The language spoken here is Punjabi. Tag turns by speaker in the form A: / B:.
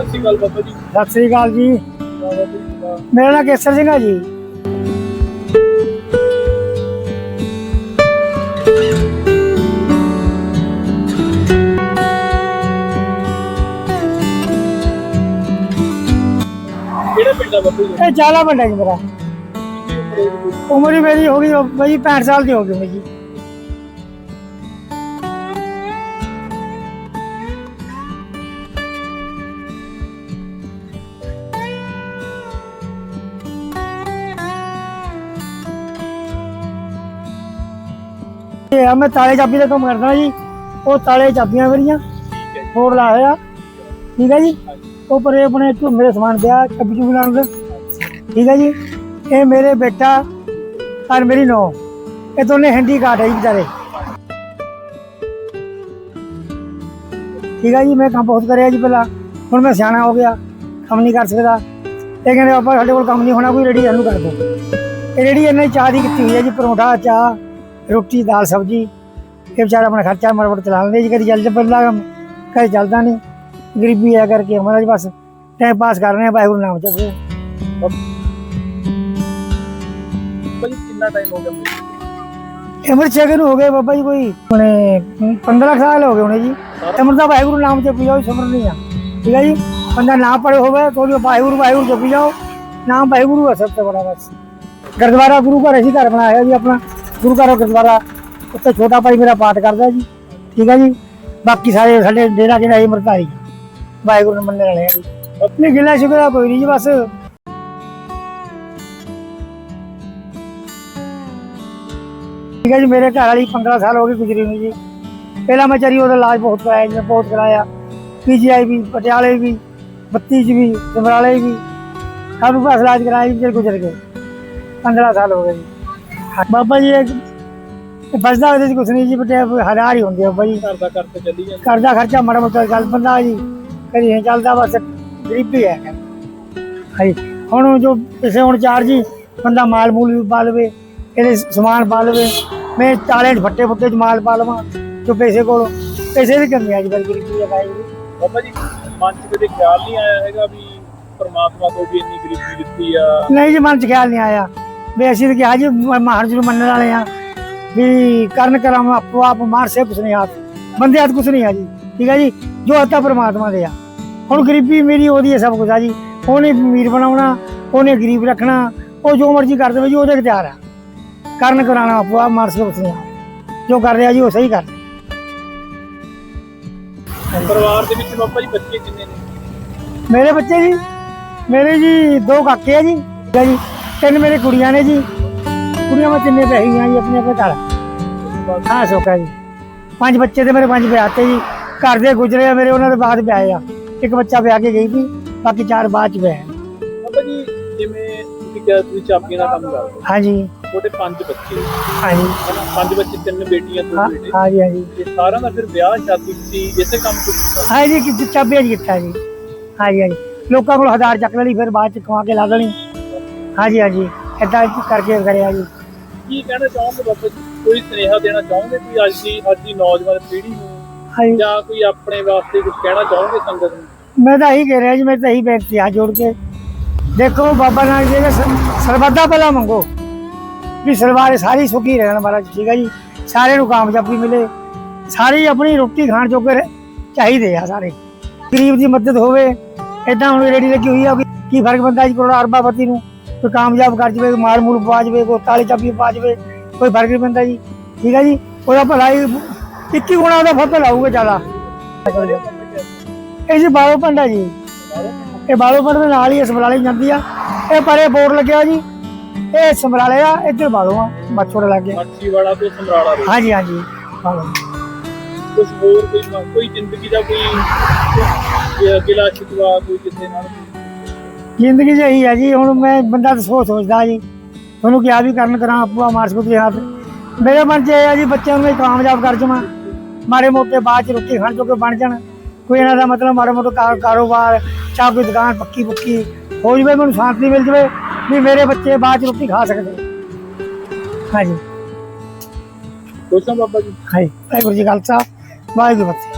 A: ਸਤਿ ਸ਼੍ਰੀ ਅਕਾਲ ਬਾਬਾ ਜੀ।
B: ਸਤਿ ਸ੍ਰੀ ਅਕਾਲ ਜੀ।
A: ਬਾਬਾ ਜੀ ਦਾ
B: ਮੇਰਾ ਨਾਮ ਕੇਸਰ ਸਿੰਘ ਹੈ ਜੀ।
A: ਕਿਹੜਾ ਪਿੰਡ ਆ ਬਾਬਾ ਜੀ?
B: ਇਹ ਚਾਲਾ ਪਿੰਡ ਹੈ ਜੀ ਮੇਰਾ।
A: ਉਮਰ ਹੀ
B: ਮੇਰੀ ਹੋ ਗਈ ਬਈ 65 ਸਾਲ ਦੀ ਹੋ ਗਈ ਮੇਰੀ। ਆ ਮੈਂ ਤਾਲੇ ਚਾਬੀ ਦਾ ਕੰਮ ਕਰਦਾ ਜੀ। ਉਹ ਤਾਲੇ ਚਾਬੀਆਂ ਮੇਰੀਆਂ
A: ਠੀਕ ਹੈ
B: ਫੋੜ ਲਾਇਆ ਠੀਕ ਹੈ ਜੀ? ਉਹ ਪਰੇ ਆਪਣੇ ਦੇ ਸਮਾਨ ਪਿਆ ਚਾਬੀ ਚੁਬੀ ਲਾਉਣ ਦਾ। ਠੀਕ ਹੈ ਜੀ? ਇਹ ਮੇਰੇ ਬੇਟਾ ਔਰ ਮੇਰੀ ਨੋ ਇਹ ਦੋਨੇ ਹੈਂਡੀ ਕਾਰਡ ਹੈ ਜੀ ਵਿਚਾਰੇ। ਠੀਕ ਹੈ ਜੀ? ਮੈਂ ਕੰਮ ਬਹੁਤ ਕਰਿਆ ਜੀ ਪਹਿਲਾਂ। ਹੁਣ ਮੈਂ ਸਿਆਣਾ ਹੋ ਗਿਆ ਕੰਮ ਨਹੀਂ ਕਰ ਸਕਦਾ। ਇਹ ਕਹਿੰਦੇ ਆਪਾਂ ਸਾਡੇ ਕੋਲ ਕੰਮ ਨਹੀਂ ਹੋਣਾ ਕੋਈ ਰੇੜੀ ਸਾਨੂੰ ਕਰ ਦੋ ਇਹ ਰੇੜੀ ਇਹਨਾਂ ਚਾਹ ਦੀ ਕੀਤੀ ਹੋਈ ਹੈ ਜੀ ਪਰੌਂਠਾ ਚਾਹ। ਰੋਟੀ ਦਾਲ ਸਬਜੀ। ਇਹ ਵਿਚਾਰਾ ਆਪਣਾ ਖਰਚਾ ਮਰਵਟ ਚਲਾ ਲੈਂਦੇ ਜੀ ਕਦੀ ਚੱਲ ਪੈਂਦਾ ਕੰਮ ਕਦੇ ਚੱਲਦਾ ਨਹੀਂ। ਗਰੀਬੀ ਆ ਕਰਕੇ ਹਮਾਰਾ ਜੀ ਬਸ ਟਾਈਮ ਪਾਸ ਕਰ ਰਹੇ ਆ ਵਾਹਿਗੁਰੂ ਨਾਮ ਜਪੋ।
A: ਜੀ ਕਿੰਨਾ ਟਾਈਮ ਹੋ ਗਿਆ ਮੈਨੂੰ
B: ਉਮਰ ਛੇ ਨੂੰ ਹੋ ਗਏ ਬਾਬਾ ਜੀ ਕੋਈ ਹੁਣੇ 15 ਸਾਲ ਹੋ ਗਏ ਹੁਣੇ ਜੀ। ਉਮਰ ਦਾ ਵਾਹਿਗੁਰੂ ਨਾਮ ਜਪੀ ਜਾਓ ਸਮਰ ਨਹੀਂ ਆ। ਠੀਕ ਹੈ ਜੀ? ਬੰਦਾ ਨਾ ਪੜੇ ਹੋਵੇ ਤਾਂ ਵਾਹਿਗੁਰੂ ਵਾਹਿਗੁਰੂ ਜਪੀ ਜਾਓ। ਨਾਮ ਵਾਹਿਗੁਰੂ ਹੈ ਸਭ ਤੋਂ ਬੜਾ ਬਸ। ਗੁਰਦੁਆਰਾ ਗੁਰੂ ਘਰ ਅਸੀਂ ਘਰ ਬਣਾਇਆ ਜੀ ਆਪਣਾ। ਗੁਰੂ ਘਰ ਗੁਰਦੁਆਰਾ, ਉੱਥੇ ਛੋਟਾ ਭਾਈ ਮੇਰਾ ਪਾਠ ਕਰਦਾ ਜੀ। ਠੀਕ ਹੈ ਜੀ? ਬਾਕੀ ਸਾਰੇ ਸਾਡੇ ਡੇਰਾ ਜਿਹੜਾ ਇਹ ਮਰਤਾਈ ਵਾਹਿਗੁਰੂ ਨੂੰ ਮੰਨਣ ਵਾਲੇ ਆ ਜੀ। ਆਪਣੀ ਗਿਲਾ ਸ਼ੁਕਰਾ ਕੋਈ ਨਹੀਂ ਜੀ ਬਸ। ਠੀਕ ਹੈ ਜੀ, ਮੇਰੇ ਘਰ ਵਾਲੀ 15 ਸਾਲ ਹੋ ਗਏ ਗੁਜਰੀ ਨੂੰ ਜੀ। ਪਹਿਲਾਂ ਮੈਂ ਚਰੀ ਉਹਦਾ ਇਲਾਜ ਬਹੁਤ ਕਰਾਇਆ ਜੀ, ਬਹੁਤ ਕਰਾਇਆ। ਪੀਜੀਆਈ ਵੀ, ਪਟਿਆਲੇ ਵੀ 32 ਚ ਵੀ, ਸਮਰਾਲੇ ਵੀ। ਸਭ ਨੂੰ ਪਾਸ ਇਲਾਜ ਕਰਾਇਆ ਜੀ, ਫਿਰ ਗੁਜ਼ਰ ਗਏ। 15 ਸਾਲ ਹੋ ਗਏ ਜੀ। ਬਾਬਾ ਜੀ ਇਹ ਬਸਦਾ ਉਹਦੇ ਚ ਕੁਛ ਨਹੀਂ ਜੀ ਬਟੇ ਹਜ਼ਾਰ ਹੀ ਹੁੰਦੇ ਆ ਬਾਬਾ ਜੀ।
A: ਘਰ ਦਾ ਚੱਲੀ ਜਾਂਦੀ।
B: ਘਰ ਦਾ ਖਰਚਾ ਮਾੜਾ ਮੋਟਾ ਚੱਲ ਬੰਦਾ ਜੀ ਕਦੀ ਨਹੀਂ ਚੱਲਦਾ ਬਸ ਗਰੀਬੀ ਹੈ। ਹਾਂਜੀ ਹੁਣ ਜੋ ਪਿਛੇ ਹੁਣ ਚਾਰ ਜੀ ਬੰਦਾ ਮਾਲ ਮੂਲ ਵੀ ਪਾ ਲਵੇ ਇਹਦੇ ਸਮਾਨ ਪਾ ਲਵੇ ਮੈਂ ਤਾਲੇ 'ਚ ਫੱਟੇ ਫੁੱਟੇ 'ਚ ਮਾਲ ਪਾ ਲਵਾਂ ਜੋ ਪੈਸੇ ਕੋਲ ਪੈਸੇ ਦੀ ਕਮੀ ਆ ਜੀ ਬਲ ਗਰੀਬੀ ਹੈ ਭਾਈ
A: ਬਾਬਾ ਜੀ ਮਨ ਚ ਕਦੇ ਖਿਆਲ ਨਹੀਂ ਆਇਆ ਹੈਗਾ ਵੀ ਪਰਮਾਤਮਾ ਤੋਂ ਵੀ ਇੰਨੀ ਗਰੀਬੀ ਦਿੱਤੀ ਆ?
B: ਨਹੀਂ ਜੀ ਮਨ 'ਚ ਖਿਆਲ ਨਹੀਂ ਆਇਆ। ਵੀ ਅਸੀਂ ਤਾਂ ਕਿਹਾ ਜੀ ਮਹਾਰਾਜ ਜੀ ਨੂੰ ਮੰਨਣ ਵਾਲੇ ਆ ਵੀ ਕਰਨ ਕਰਾਮ ਆਪੋ ਆਪ ਮਾਰ ਸੇ ਕੁਛ ਨਹੀਂ ਹੱਥ ਬੰਦੇ ਹੱਥ ਕੁਛ ਨਹੀਂ ਆ ਜੀ ਠੀਕ ਹੈ ਜੀ? ਜੋ ਹੱਥਾ ਪਰਮਾਤਮਾ ਦੇ ਆ। ਹੁਣ ਗਰੀਬੀ ਮੇਰੀ ਉਹਦੀ ਹੈ ਸਭ ਕੁਝ ਆ ਜੀ। ਉਹਨੇ ਅਮੀਰ ਬਣਾਉਣਾ ਉਹਨੇ ਗਰੀਬ ਰੱਖਣਾ ਉਹ ਜੋ ਮਰਜ਼ੀ ਕਰ ਦੇਵੇ ਜੀ ਉਹਦੇ ਇਖਤਿਆਰ ਆ। ਕਰਨ ਕਰਾਣਾ ਆਪੋ ਆਪ ਮਾਰ ਸੇ ਕੁਛ ਨਹੀਂ ਆ ਜੋ ਕਰ ਰਿਹਾ ਜੀ ਉਹ ਸਹੀ ਕਰ।
A: ਪਰਿਵਾਰ ਦੇ ਵਿੱਚ ਬਾਬਾ ਜੀ ਬੱਚੇ ਕਿੰਨੇ ਨੇ?
B: ਮੇਰੇ ਬੱਚੇ ਜੀ ਮੇਰੇ ਜੀ ਦੋ ਕਾਕੇ ਆ ਜੀ। ਠੀਕ ਹੈ ਜੀ? ਤਿੰਨ ਮੇਰੇ ਕੁੜੀਆਂ ਨੇ ਜੀ। ਕੁੜੀਆਂ ਮੈਂ ਤਿੰਨੇ ਪਹੀਆਂ ਜੀ ਆਪਣੇ ਆਪਣੇ ਘਰ। ਹਾਂ ਸੋਕਾ ਜੀ। ਪੰਜ ਬੱਚੇ ਤੇ ਮੇਰੇ ਪੰਜ ਵਿਆਹ ਤੇ ਜੀ। ਘਰ ਦੇ ਗੁਜਰੇ ਆ ਮੇਰੇ ਉਹਨਾਂ ਦੇ ਬਾਅਦ ਵਿਆਹੇ ਆ। ਇੱਕ ਬੱਚਾ ਵਿਆਹ ਕੇ ਗਈ ਸੀ ਬਾਕੀ ਚਾਰ ਬਾਅਦ ਚ ਵਿਆਹ
A: ਬਾਬਾ ਜੀ ਜਿਵੇਂ ਤੁਸੀਂ ਕਿਹਾ ਤੁਸੀਂ ਚਾਬੀਆਂ ਦਾ ਕੰਮ ਕਰਦੇ ਹੋ।
B: ਹਾਂਜੀ।
A: ਤੁਹਾਡੇ ਪੰਜ ਬੱਚੇ।
B: ਹਾਂਜੀ।
A: ਹਨਾ ਪੰਜ ਬੱਚੇ ਤਿੰਨ ਬੇਟੀਆਂ ਦੋ
B: ਹਾਂ
A: ਬੇਟੇ।
B: ਹਾਂਜੀ ਹਾਂਜੀ।
A: ਤੇ ਸਾਰਿਆਂ ਦਾ ਫਿਰ ਵਿਆਹ ਸ਼ਾਦੀ ਸੀ ਇਸੇ ਕੰਮ ਤੋਂ ਕੀਤਾ।
B: ਹਾਂਜੀ ਕਿ ਚਾਬੀਆਂ ਜੀ ਕੀਤਾ ਜੀ। ਹਾਂਜੀ ਹਾਂਜੀ। ਲੋਕਾਂ ਕੋਲ ਹਜ਼ਾਰ ਚੱਕ ਲੈਣੀ ਫਿਰ ਬਾਅਦ ਚ ਖਵਾ ਕੇ ਲਾ ਦੇਣੀ। ਹਾਂਜੀ ਹਾਂਜੀ। ਏਦਾਂ ਕਰਕੇ ਕਰਿਆ ਜੀ।
A: ਕੀ ਕਹਿਣਾ ਚਾਹੋਗੇ ਬਾਬਾ ਜੀ? ਕੋਈ ਸੁਨੇਹਾ ਦੇਣਾ ਚਾਹੋਗੇ ਕੋਈ ਅੱਜ ਦੀ ਅੱਜ ਦੀ ਨੌਜਵਾਨ ਪੀੜ੍ਹੀ ਨੂੰ?
B: ਹਾਂਜੀ।
A: ਜਾਂ ਕੋਈ ਆਪਣੇ ਵਾਸਤੇ ਕੁਝ ਕਹਿਣਾ ਚਾਹੋਗੇ ਸੰਗਤ ਨੂੰ?
B: ਮੈਂ ਤਾਂ ਇਹੀ ਕਹਿ ਰਿਹਾ ਜੀ ਮੈਂ ਤਾਂ ਇਹੀ ਬੇਨਤੀ ਆ ਜੋੜ ਕੇ। ਦੇਖੋ ਬਾਬਾ ਨਾਨਕ ਜੀ ਦੇ ਸਰਬੱਤਾ ਭਲਾ ਮੰਗੋ। ਵੀ ਸਰਵਾਰੇ ਸਾਰੀ ਸੁਖੀ ਰਹਿਣ ਮਹਾਰਾਜ ਠੀਕ ਹੈ ਜੀ? ਸਾਰਿਆਂ ਨੂੰ ਕਾਮਯਾਬੀ ਮਿਲੇ। ਸਾਰੇ ਆਪਣੀ ਰੋਟੀ ਖਾਣ ਜੋਗੇ ਚਾਹੀਦੇ ਆ ਸਾਰੇ। ਗਰੀਬ ਦੀ ਮਦਦ ਹੋਵੇ। ਇਦਾਂ ਹੁਣ ਰੇੜੀ ਲੱਗੀ ਹੋਈ ਆ ਕੀ ਫ਼ਰਕ ਪੈਂਦਾ ਜੀ ਕਰੋੜਾ ਅਰਬਾਪਤੀ ਨੂੰ? ਕੋਈ ਕਾਮਯਾਬ ਕਰ ਜਵੇ ਮਾਲ ਮੂਲ ਪਾ ਜਵੇ ਕੋਈ ਤਾਲੀ ਚਾਬੀ ਪਾ ਜਵੇ ਕੋਈ ਫ਼ਰਕ ਨਹੀਂ ਪੈਂਦਾ ਜੀ। ਠੀਕ ਹੈ ਜੀ? ਉਹਦਾ ਭਲਾਈ 21 ਗੁਣਾ ਉਹਦਾ ਫਤਲ ਆਊਗਾ ਜ਼ਿਆਦਾ। ਇਹ ਜੀ ਬਾਲੋ ਪੰਡਾ ਜੀ। ਇਹ ਬਾਲੋ ਪੰਡ ਦੇ ਨਾਲ ਹੀ ਇਹ ਸਮਰਾਲੇ ਜਾਂਦੀ ਆ। ਇਹ ਪਰੇ ਬੋਰਡ ਲੱਗਿਆ ਜੀ। ਇਹ ਸਮਰਾਲੇ ਆ ਇੱਧਰ ਬਾਲੋ ਆ ਮੱਛੋੜ ਲੱਗ ਗਿਆ।
A: ਮੱਛੀ ਵਾਲਾ ਤੋਂ ਸਮਰਾਲਾ
B: ਹਾਂਜੀ ਹਾਂਜੀ। ਬਾਲੋ।
A: ਕੁਝ ਹੋਰ ਕੋਈ ਜ਼ਿੰਦਗੀ ਦਾ ਕੋਈ ਗਿਲਾ ਸ਼ਿਕਵਾ ਕੋਈ ਕਿਸੇ ਨਾਲ
B: ਜ਼ਿੰਦਗੀ ਇਹੀ ਹੈ ਜੀ ਹੁਣ ਮੈਂ ਬੰਦਾ ਤਾਂ ਸੋਚ ਸੋਚਦਾ ਜੀ। ਤੁਹਾਨੂੰ ਕਿਹਾ ਵੀ ਕਰਨ ਕਰਾਂ ਆਪੂਆ ਮਾਰਸ ਕੁੱਤੇ ਹੱਥ। ਮੇਰੇ ਮਨ 'ਚ ਇਹ ਹੈ ਜੀ ਬੱਚਿਆਂ ਨੂੰ ਮੈਂ ਕਾਮਯਾਬ ਕਰ ਜਾਵਾਂ। ਮਾੜੇ ਮੋਟੇ ਬਾਅਦ 'ਚ ਰੋਟੀ ਖਾਣ ਜੋਗੇ ਬਣ ਜਾਣ। ਕੋਈ ਇਹਨਾਂ ਦਾ ਮਤਲਬ ਮਾੜੇ ਮੋਟੇ ਕਾਰ- ਕਾਰੋਬਾਰ ਚਾਹ ਕੋਈ ਦੁਕਾਨ ਪੱਕੀ ਪੁੱਕੀ ਹੋ ਜਵੇ ਮੈਨੂੰ ਸ਼ਾਂਤੀ ਮਿਲ ਜਵੇ ਵੀ ਮੇਰੇ ਬੱਚੇ ਬਾਅਦ 'ਚ ਰੋਟੀ ਖਾ ਸਕਦੇ। ਹਾਂਜੀ।
A: ਨਾ ਬਾਬਾ ਜੀ?
B: ਹਾਂਜੀ। ਵਾਹਿਗੁਰੂ ਜੀ ਖਾਲਸਾ ਵਾਹਿਗੁਰੂ ਜੀ